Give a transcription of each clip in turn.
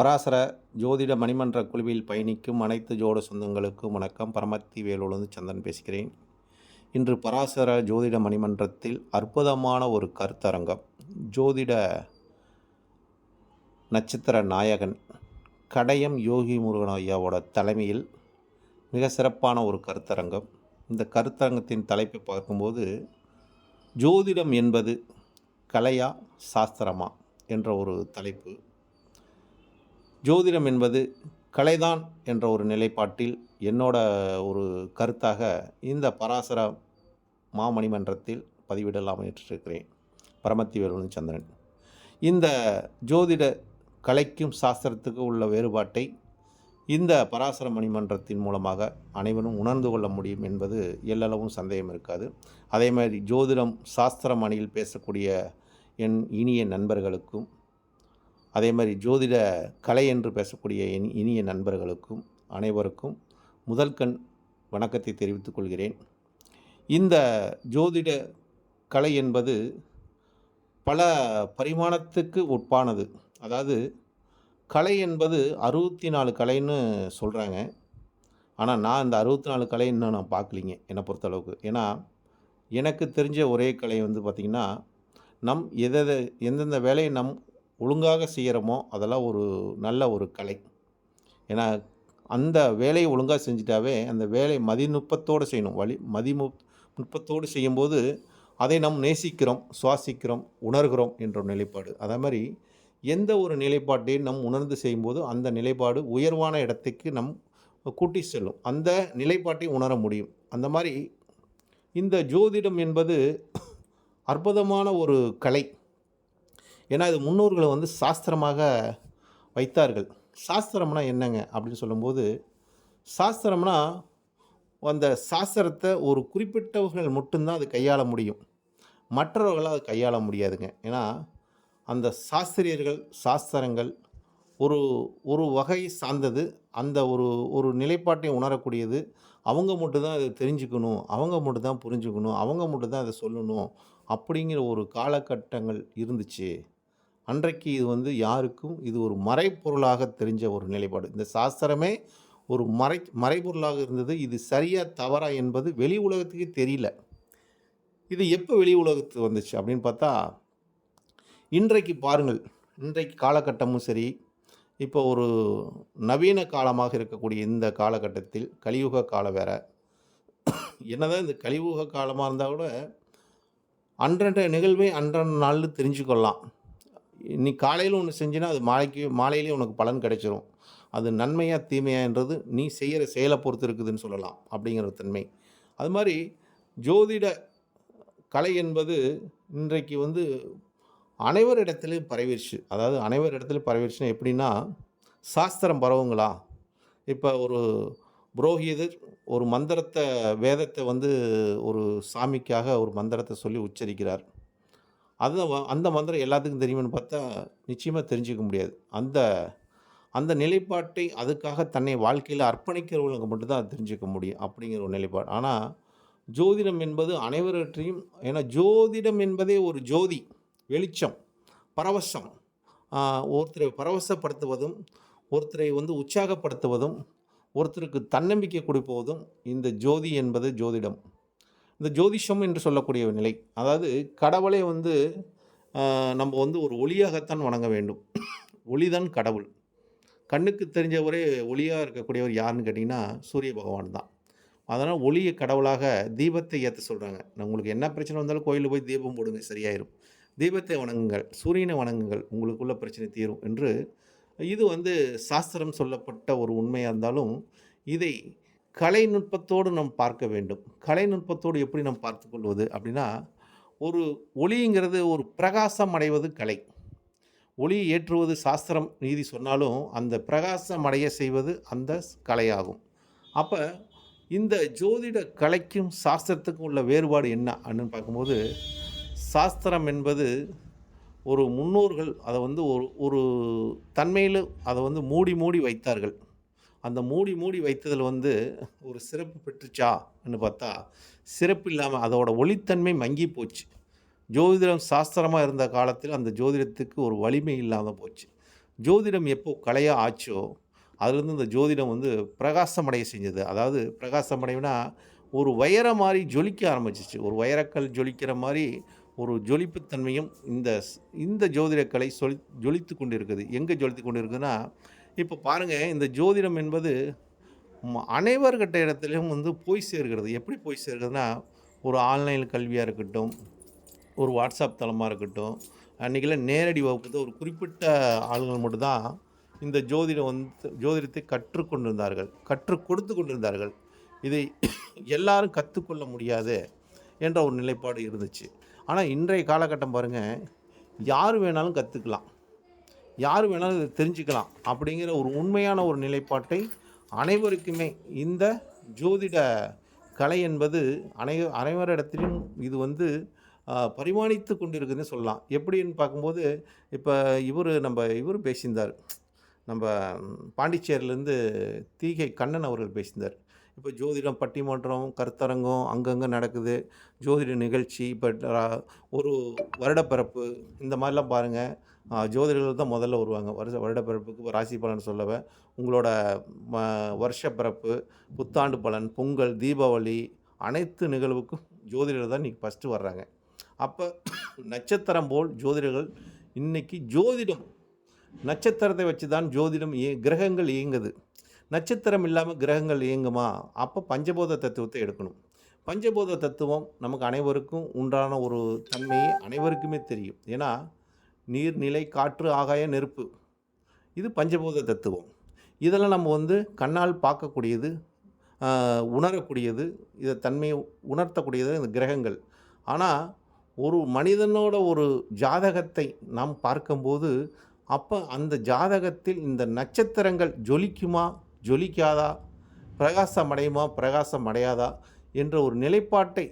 பராசர ஜோதிட மணிமன்ற குழுவில் பயணிக்கும் அனைத்து ஜோட சொந்தங்களுக்கும் வணக்கம். பரமத்தி வேலூர்ந்து சந்திரன் பேசுகிறேன். இன்று பராசர ஜோதிட மணிமன்றத்தில் அற்புதமான ஒரு கருத்தரங்கம். ஜோதிட நட்சத்திர நாயகன் கடையம் யோகி முருகன் ஐயாவோட தலைமையில் மிக சிறப்பான ஒரு கருத்தரங்கம். இந்த கருத்தரங்கத்தின் தலைப்பை பார்க்கும்போது ஜோதிடம் என்பது கலையா சாஸ்திரமா என்ற ஒரு தலைப்பு. ஜோதிடம் என்பது கலைதான் என்ற ஒரு நிலைப்பாட்டில் என்னோட ஒரு கருத்தாக இந்த பராசர மாமணிமன்றத்தில் பதிவிடலாம் ஏற்றிருக்கிறேன் பரமத்தி வேலுவன் சந்திரன். இந்த ஜோதிட கலைக்கும் சாஸ்திரத்துக்கும் உள்ள வேறுபாட்டை இந்த பராசர மணிமன்றத்தின் மூலமாக அனைவரும் உணர்ந்து கொள்ள முடியும் என்பது எல்லளவும் சந்தேகம் இருக்காது. அதே மாதிரி ஜோதிடம் சாஸ்திர மணியில் பேசக்கூடிய என் இனிய நண்பர்களுக்கும் அதே மாதிரி ஜோதிட கலை என்று பேசக்கூடிய என் இனிய நண்பர்களுக்கும் அனைவருக்கும் முதல் கண் வணக்கத்தை தெரிவித்துக் கொள்கிறேன். இந்த ஜோதிட கலை என்பது பல பரிமாணத்துக்கு உட்பானது அதாவது கலை என்பது அறுபத்தி நாலு கலைன்னு சொல்கிறாங்க ஆனால் நான் இந்த அறுபத்தி நாலு கலை இன்னும் நான் பார்க்கலிங்க என்னை பொறுத்தளவுக்கு. ஏன்னா எனக்கு தெரிஞ்ச ஒரே கலை வந்து பார்த்திங்கன்னா நம் எதை எந்தெந்த வேலையை நம் ஒழுங்காக செய்கிறோமோ அதெல்லாம் ஒரு நல்ல ஒரு கலை. ஏன்னா அந்த வேலையை ஒழுங்காக செஞ்சிட்டாவே அந்த வேலை மதிநுட்பத்தோடு செய்யணும். வழி மதிமு நுட்பத்தோடு செய்யும்போது அதை நாம் நேசிக்கிறோம் சுவாசிக்கிறோம் உணர்கிறோம் என்ற நிலைப்பாடு. அதே மாதிரி எந்த ஒரு நிலைப்பாட்டையும் நம் உணர்ந்து செய்யும்போது அந்த நிலைப்பாடு உயர்வான இடத்துக்கு நம் கூட்டி செல்லும். அந்த நிலைப்பாட்டை உணர முடியும். அந்த மாதிரி இந்த ஜோதிடம் என்பது அற்புதமான ஒரு கலை. ஏன்னா இது முன்னோர்களை வந்து சாஸ்திரமாக வைத்தார்கள். சாஸ்திரம்னா என்னங்க? அப்படின்னு சொல்லும்போது சாஸ்திரம்னா அந்த சாஸ்திரத்தை ஒரு குறிப்பிட்டவர்கள் மட்டும்தான் அது கையாள முடியும். மற்றவர்களால் அது கையாள முடியாதுங்க. ஏன்னா அந்த சாஸ்திரியர்கள் சாஸ்திரங்கள் ஒரு ஒரு வகை சார்ந்தது. அந்த ஒரு ஒரு நிலைப்பாட்டை உணரக்கூடியது. அவங்க மட்டும்தான் அதை தெரிஞ்சுக்கணும். அவங்க மட்டும்தான் புரிஞ்சுக்கணும். அவங்க மட்டும்தான் அதை சொல்லணும். அப்படிங்கிற ஒரு காலகட்டங்கள் இருந்துச்சு. அன்றைக்கு இது வந்து யாருக்கும் இது ஒரு மறைப்பொருளாக தெரிஞ்ச ஒரு நிலைப்பாடு. இந்த சாஸ்திரமே ஒரு மறை மறைபொருளாக இருந்தது. இது சரியா தவறா என்பது வெளி உலகத்துக்கு தெரியல. இது எப்போ வெளி உலகத்துக்கு வந்துச்சு அப்படின்னு பார்த்தா இன்றைக்கு பாருங்கள். இன்றைக்கு காலகட்டமும் சரி இப்போ ஒரு நவீன காலமாக இருக்கக்கூடிய இந்த காலகட்டத்தில் கலியுக காலம் வேற. என்னதான் இந்த கலியுக காலமாக இருந்தால் கூட அன்றன்ற நிகழ்வை அன்றன்ற நாளில் தெரிஞ்சுக்கொள்ளலாம். நீ காலையில் ஒன்று செஞ்சினா அது மாலைக்கு மாலையிலேயே உனக்கு பலன் கிடைச்சிரும். அது நன்மையா தீமையான்றது நீ செய்கிற செயலை பொறுத்து இருக்குதுன்னு சொல்லலாம் அப்படிங்கிற தன்மை. அது மாதிரி ஜோதிட கலை என்பது இன்றைக்கு வந்து அனைவரிடத்துலையும் பரவிடுச்சு அதாவது அனைவரிடத்துலையும் பரவிடுச்சுன்னா எப்படின்னா சாஸ்திரம் பரவுங்களா? இப்போ ஒரு புரோகிதர் ஒரு மந்திரத்தை வேதத்தை வந்து ஒரு சாமிக்காக ஒரு மந்திரத்தை சொல்லி உச்சரிக்கிறார். அது அந்த மந்திரம் எல்லாத்துக்கும் தெரியுமான்னு பார்த்தா நிச்சயமாக தெரிஞ்சுக்க முடியாது. அந்த அந்த நிலைப்பாட்டை அதுக்காக தன்னை வாழ்க்கையில் அர்ப்பணிக்கிறவங்களுக்கு மட்டும்தான் தெரிஞ்சுக்க முடியும் அப்படிங்கிற ஒரு நிலைப்பாடு. ஆனால் ஜோதிடம் என்பது அனைவரற்றையும் ஏன்னா ஜோதிடம் என்பதே ஒரு ஜோதி வெளிச்சம் பரவசம். ஒருத்தரை பரவசப்படுத்துவதும் ஒருத்தரை வந்து உற்சாகப்படுத்துவதும் ஒருத்தருக்கு தன்னம்பிக்கை கொடுப்பதும் இந்த ஜோதி என்பது ஜோதிடம். இந்த ஜோதிஷம் என்று சொல்லக்கூடிய நிலை. அதாவது கடவுளை வந்து நம்ம வந்து ஒரு ஒளியாகத்தான் வணங்க வேண்டும். ஒளிதான் கடவுள். கண்ணுக்கு தெரிஞ்சவரே ஒளியாக இருக்கக்கூடியவர் யாருன்னு கேட்டிங்கன்னா சூரிய பகவான் தான். அதனால் ஒளியை கடவுளாக தீபத்தை ஏற்ற சொல்கிறாங்க உங்களுக்கு என்ன பிரச்சனை வந்தாலும் கோயிலில் போய் தீபம் போடுங்க சரியாயிரும். தீபத்தை வணங்குங்கள் சூரியனை வணங்குங்கள் உங்களுக்குள்ள பிரச்சனை தீரும் என்று இது வந்து சாஸ்திரம் சொல்லப்பட்ட ஒரு உண்மையாக இருந்தாலும் இதை கலைநுட்பத்தோடு நாம் பார்க்க வேண்டும். கலைநுட்பத்தோடு எப்படி நாம் பார்த்துக்கொள்வது அப்படின்னா ஒரு ஒளிங்கிறது ஒரு பிரகாசம் அடைவது கலை. ஒளி ஏற்றுவது சாஸ்திரம் நீதி சொன்னாலும் அந்த பிரகாசம் அடைய செய்வது அந்த கலையாகும். அப்போ இந்த ஜோதிட கலைக்கும் சாஸ்திரத்துக்கும் உள்ள வேறுபாடு என்ன அப்படின்னு பார்க்கும்போது சாஸ்திரம் என்பது ஒரு முன்னோர்கள் அதை வந்து ஒரு ஒரு தன்மையில் அதை வந்து மூடி மூடி வைத்தார்கள். அந்த மூடி மூடி வைத்ததில் வந்து ஒரு சிறப்பு பெற்றுச்சான்னு பார்த்தா சிறப்பு இல்லாமல் அதோட ஒளித்தன்மை மங்கி போச்சு. ஜோதிடம் சாஸ்திரமாக இருந்த காலத்தில் அந்த ஜோதிடத்துக்கு ஒரு வலிமை இல்லாமல் போச்சு. ஜோதிடம் எப்போ கலையாக ஆச்சோ, அதுலேருந்து இந்த ஜோதிடம் வந்து பிரகாசமடைய செஞ்சது. அதாவது பிரகாசமடைவுனா, ஒரு வயரை மாதிரி ஜொலிக்க ஆரம்பிச்சிச்சு. ஒரு வயரக்கல் ஜொலிக்கிற மாதிரி ஒரு ஜொலிப்புத்தன்மையும் இந்த இந்த ஜோதிடக்கலை சொலி ஜொலித்து கொண்டு இருக்குது ஜொலித்துக் ஜொலித்து கொண்டு இருக்குதுன்னா இப்போ பாருங்கள் இந்த ஜோதிடம் என்பது ம அனைவர்கிட்ட இடத்துலையும் வந்து போய் சேர்கிறது. எப்படி போய் சேர்கிறதுன்னா, ஒரு ஆன்லைன் கல்வியாக இருக்கட்டும், ஒரு வாட்ஸ்அப் தளமாக இருக்கட்டும், அன்றைக்கெல்லாம் நேரடி வகுப்பு ஒரு குறிப்பிட்ட ஆளுங்கள் மட்டும்தான் இந்த ஜோதிடம் வந்து ஜோதிடத்தை கற்றுக்கொண்டிருந்தார்கள் கற்று கொடுத்து கொண்டிருந்தார்கள். இதை எல்லாரும் கற்றுக்கொள்ள முடியாது என்ற ஒரு நிலைப்பாடு இருந்துச்சு. ஆனால் இன்றைய காலகட்டம் பாருங்கள் யார் வேணாலும் கற்றுக்கலாம் யார் வேணாலும் இதை தெரிஞ்சுக்கலாம். அப்படிங்கிற ஒரு உண்மையான ஒரு நிலைப்பாட்டை அனைவருக்குமே இந்த ஜோதிட கலை என்பது அனை அனைவரிடத்திலும் இது வந்து பரிமாணித்து கொண்டிருக்குதுன்னு சொல்லலாம். எப்படின்னு பார்க்கும்போது, இப்போ இவர் நம்ம இவர் பேசியிருந்தார். நம்ம பாண்டிச்சேரியிலேருந்து தீகை கண்ணன் அவர்கள் பேசியிருந்தார். இப்போ ஜோதிடம் பட்டிமன்றம், கருத்தரங்கம் அங்கங்கே நடக்குது. ஜோதிட நிகழ்ச்சி இப்போ ஒரு வருடப்பிறப்பு இந்த மாதிரிலாம் பாருங்கள் ஜோதிடர்கள் தான் முதல்ல வருவாங்க. வருஷ வருடப்பிறப்புக்கு ராசி பலன் சொல்லவ, உங்களோட ம வருஷப்பிறப்பு புத்தாண்டு பலன், பொங்கல், தீபாவளி அனைத்து நிகழ்வுக்கும் ஜோதிடர் தான் இன்றைக்கி ஃபஸ்ட்டு வர்றாங்க. அப்போ நட்சத்திரம் போல் ஜோதிடர்கள் இன்னைக்கு ஜோதிடம் நட்சத்திரத்தை வச்சு தான் ஜோதிடம் இய கிரகங்கள் இயங்குது. நட்சத்திரம் இல்லாமல் கிரகங்கள் இயங்குமா? அப்போ பஞ்சபோத தத்துவத்தை எடுக்கணும். பஞ்சபோத தத்துவம் நமக்கு அனைவருக்கும் உண்டான ஒரு தன்மையை அனைவருக்குமே தெரியும். ஏன்னா, நீர், நிலை, காற்று, ஆகாய நெருப்பு. இது பஞ்சபோத தத்துவம். இதெல்லாம் நம்ம வந்து கண்ணால் பார்க்கக்கூடியது, உணரக்கூடியது, இதை தன்மையை உணர்த்தக்கூடியது இந்த கிரகங்கள். ஆனால் ஒரு மனிதனோட ஒரு ஜாதகத்தை நாம் பார்க்கும்போது, அப்போ அந்த ஜாதகத்தில் இந்த நட்சத்திரங்கள் ஜொலிக்குமா? ஜொலிக்காதா? பிரகாசம் அடையுமா? பிரகாசம் அடையாதா? என்ற ஒரு நிலைப்பாட்டை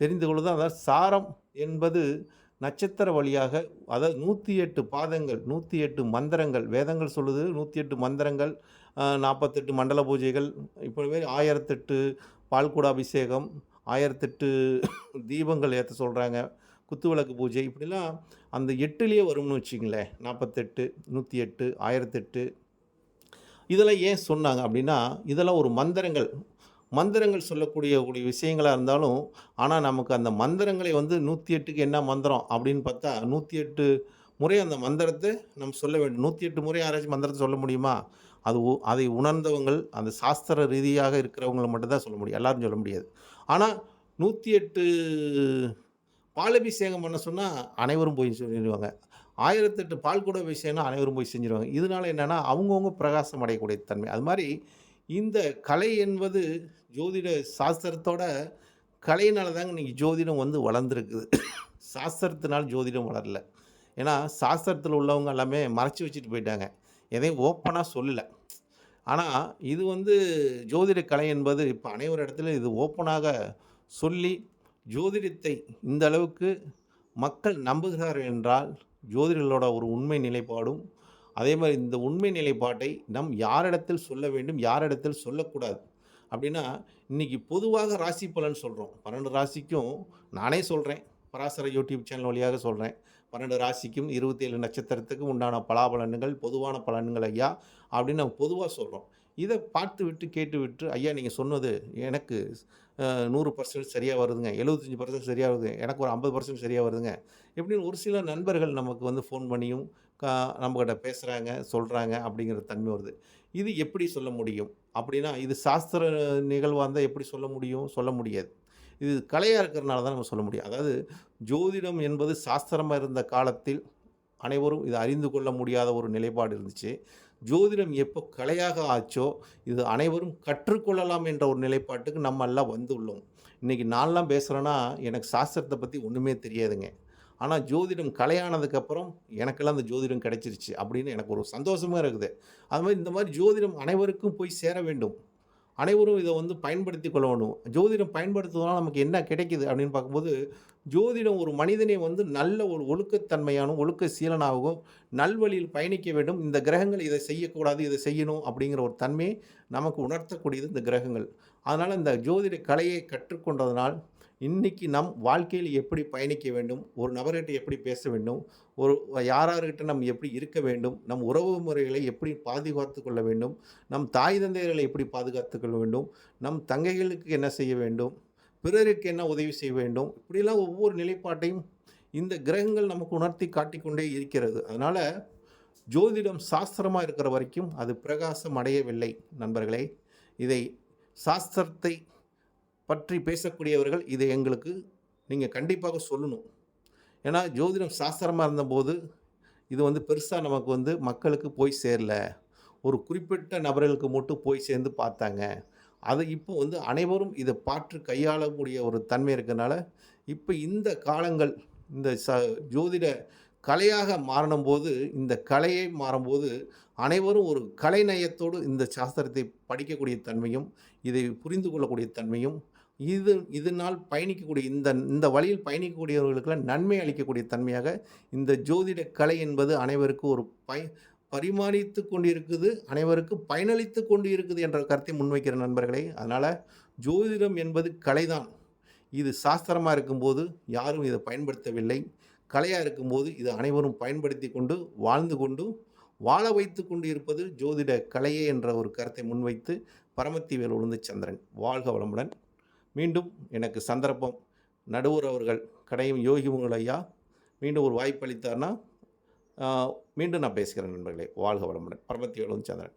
தெரிந்து கொள்வது அதாவது சாரம் என்பது நட்சத்திர வழியாக அதாவது 108 பாதங்கள், 108 மந்திரங்கள் வேதங்கள் சொல்லுது 108 மந்திரங்கள், நாற்பத்தெட்டு மண்டல பூஜைகள், இப்போவே ஆயிரத்தெட்டு பால்குட அபிஷேகம், 1008 தீபங்கள் ஏற்ற சொல்கிறாங்க குத்துவிளக்கு பூஜை இப்படிலாம் அந்த எட்டுலேயே வரும்னு வச்சுங்களேன் நாற்பத்தெட்டு நூற்றி எட்டு ஆயிரத்தெட்டு இதெல்லாம் ஏன் சொன்னாங்க அப்படின்னா, இதெல்லாம் ஒரு மந்திரங்கள். மந்திரங்கள் சொல்லக்கூடிய கூடிய விஷயங்களாக இருந்தாலும், ஆனால் நமக்கு அந்த மந்திரங்களை வந்து 108க்கு என்ன மந்திரம் அப்படின்னு பார்த்தா, 108 முறை அந்த மந்திரத்தை நம்ம சொல்ல வேண்டும். 108 முறை யாராச்சும் மந்திரத்தை சொல்ல முடியுமா? அது உ அதை உணர்ந்தவங்கள், அந்த சாஸ்திர ரீதியாக இருக்கிறவங்களை மட்டும்தான் சொல்ல முடியும். எல்லாரும் சொல்ல முடியாது. ஆனால் நூற்றி எட்டு பாலபிஷேகம் பண்ண சொன்னால் அனைவரும் போய் சொல்லிடுவாங்க ஆயிரத்தெட்டு பால் கூட விஷயம்னா அனைவரும் போய் செஞ்சுருவாங்க. இதனால் என்னென்னா அவங்கவுங்க பிரகாசம் அடையக்கூடிய தன்மை. அது மாதிரி இந்த கலை என்பது ஜோதிட சாஸ்திரத்தோட கலையினால தாங்க இன்றைக்கி ஜோதிடம் வந்து வளர்ந்துருக்குது சாஸ்திரத்தினால் ஜோதிடம் வளரல. ஏன்னா, சாஸ்திரத்தில் உள்ளவங்க எல்லாமே மறைச்சி வச்சுட்டு போயிட்டாங்க. எதையும் ஓப்பனாக சொல்லலை ஆனால் இது வந்து ஜோதிட கலை என்பது இப்போ அனைவரு இடத்துல இது ஓப்பனாக சொல்லி, ஜோதிடத்தை இந்த அளவுக்கு மக்கள் நம்புகிறார்கள் என்றால், ஜோதிடர்களோட ஒரு உண்மை நிலைப்பாடும், அதே மாதிரி இந்த உண்மை நிலைப்பாட்டை நம் யாரிடத்தில் சொல்ல வேண்டும், யாரிடத்தில் சொல்லக்கூடாது. அப்படின்னா, இன்றைக்கி பொதுவாக ராசி பலன் சொல்கிறோம் பன்னெண்டு ராசிக்கும் நானே சொல்கிறேன் பராசர யூடியூப் சேனல் வழியாக சொல்கிறேன் பன்னெண்டு ராசிக்கும் 27 நட்சத்திரத்துக்கும் உண்டான பலாபலன்கள், பொதுவான பலன்கள் ஐயா அப்படின்னு நம்ம பொதுவாக சொல்கிறோம் இதை பார்த்து விட்டு கேட்டு விட்டு ஐயா நீங்கள் சொன்னது எனக்கு நூறு பர்சன்ட் சரியாக வருதுங்க. எழுபத்தஞ்சி பர்சன்ட் சரியாக வருது. எனக்கு ஒரு ஐம்பது பர்சன்ட் சரியாக வருதுங்க. எப்படின்னு ஒரு சில நண்பர்கள் நமக்கு வந்து ஃபோன் பண்ணியும், க பேசுகிறாங்க சொல்கிறாங்க அப்படிங்கிற தன்மை வருது. இது எப்படி சொல்ல முடியும்? அப்படின்னா, இது சாஸ்திர நிகழ்வாக இருந்தால் எப்படி சொல்ல முடியும்? சொல்ல முடியாது. இது கலையாக இருக்கிறனால தான் நம்ம சொல்ல முடியும். அதாவது ஜோதிடம் என்பது சாஸ்திரமாக இருந்த காலத்தில், அனைவரும் இதை அறிந்து கொள்ள முடியாத ஒரு நிலைப்பாடு இருந்துச்சு. ஜோதிடம் எப்போ கலையாக ஆச்சோ, இது அனைவரும் கற்றுக்கொள்ளலாம் என்ற ஒரு நிலைப்பாட்டுக்கு நம்ம எல்லாம் வந்துள்ளோம். இன்னைக்கு நான்லாம் பேசுகிறேன்னா எனக்கு சாஸ்திரத்தை பற்றி ஒன்றுமே தெரியாதுங்க. ஆனால் ஜோதிடம் கலையானதுக்கப்புறம், எனக்கெல்லாம் அந்த ஜோதிடம் கிடைச்சிருச்சு அப்படின்னு எனக்கு ஒரு சந்தோஷமாக இருக்குது. அது மாதிரி இந்த மாதிரி ஜோதிடம் அனைவருக்கும் போய் சேர வேண்டும். அனைவரும் இதை வந்து பயன்படுத்தி கொள்ள வேண்டும். ஜோதிடம் பயன்படுத்துவதனால் நமக்கு என்ன கிடைக்குது அப்படின்னு பார்க்கும்போது, ஜோதிடம் ஒரு மனிதனை வந்து நல்ல ஒரு ஒழுக்கத்தன்மையான ஒழுக்க சீலனாகவும், நல்வழியில் பயணிக்க வேண்டும். இந்த கிரகங்கள் இதை செய்யக்கூடாது, இதை செய்யணும் அப்படிங்கிற ஒரு தன்மையை நமக்கு உணர்த்தக்கூடியது இந்த கிரகங்கள். அதனால் இந்த ஜோதிட கலையை கற்றுக்கொண்டதனால், இன்றைக்கி நம் வாழ்க்கையில் எப்படி பயணிக்க வேண்டும் ஒரு நபர்கிட்ட எப்படி பேச வேண்டும் ஒரு யாரார்கிட்ட நம்ம எப்படி இருக்க வேண்டும் நம் உறவு முறைகளை எப்படி பாதுகாத்து கொள்ள வேண்டும் நம் தாய் தந்தையர்களை எப்படி பாதுகாத்து கொள்ள வேண்டும் நம் தங்கைகளுக்கு என்ன செய்ய வேண்டும் பிறருக்கு என்ன உதவி செய்ய வேண்டும்? இப்படிலாம் ஒவ்வொரு நிலைப்பாட்டையும் இந்த கிரகங்கள் நமக்கு உணர்த்தி காட்டிக்கொண்டே இருக்கிறது. அதனால் ஜோதிடம் சாஸ்திரமாக இருக்கிற வரைக்கும் அது பிரகாசம் அடையவில்லை நண்பர்களே. இதை சாஸ்திரத்தை பற்றி பேசக்கூடியவர்கள் இதை எங்களுக்கு நீங்கள் கண்டிப்பாக சொல்லணும். ஏன்னா ஜோதிடம் சாஸ்திரமாக இருந்தபோது இது வந்து பெருசாக நமக்கு வந்து மக்களுக்கு போய் சேரல. ஒரு குறிப்பிட்ட நபர்களுக்கு மட்டும் போய் சேர்ந்து பார்த்தாங்க. அது இப்போ வந்து அனைவரும் இதை பார்த்து கையாளக்கூடிய ஒரு தன்மை இருக்கிறனால இப்போ இந்த காலங்கள் இந்த ச ஜோதிட கலையாக மாறும்போது இந்த கலையை மாறும்போது அனைவரும் ஒரு கலைநயத்தோடு இந்த சாஸ்திரத்தை படிக்கக்கூடிய தன்மையும் இதை புரிந்து கொள்ளக்கூடிய தன்மையும் இது இதனால் பயணிக்கக்கூடிய இந்த இந்த வழியில் பயணிக்கக்கூடியவர்களுக்கெல்லாம் நன்மை அளிக்கக்கூடிய தன்மையாக இந்த ஜோதிட கலை என்பது அனைவருக்கும் ஒரு பய பரிமாணித்து கொண்டு இருக்குது அனைவருக்கும் பயனளித்து கொண்டு இருக்குது என்ற கருத்தை முன்வைக்கிற நண்பர்களே அதனால் ஜோதிடம் என்பது கலைதான். இது சாஸ்திரமாக இருக்கும்போது யாரும் இதை பயன்படுத்தவில்லை. கலையாக இருக்கும்போது இது அனைவரும் பயன்படுத்தி கொண்டு வாழ்ந்து கொண்டு வாழ வைத்து கொண்டு இருப்பது ஜோதிட கலையே என்ற ஒரு கருத்தை முன்வைத்து பரமத்திவேல் உளுந்து சந்திரன் வாழ்க வளமுடன். மீண்டும் எனக்கு சந்தர்ப்பம். நடுவர் அவர்கள் கடையும் யோகி முகல் ஐயா. மீண்டும் ஒரு வாய்ப்பு அளித்தார்னா மீண்டும் நான் பேசுகிறேன் நண்பர்களே. வாழ்க வளமுடன். பரமத்திவேல் சந்திரன்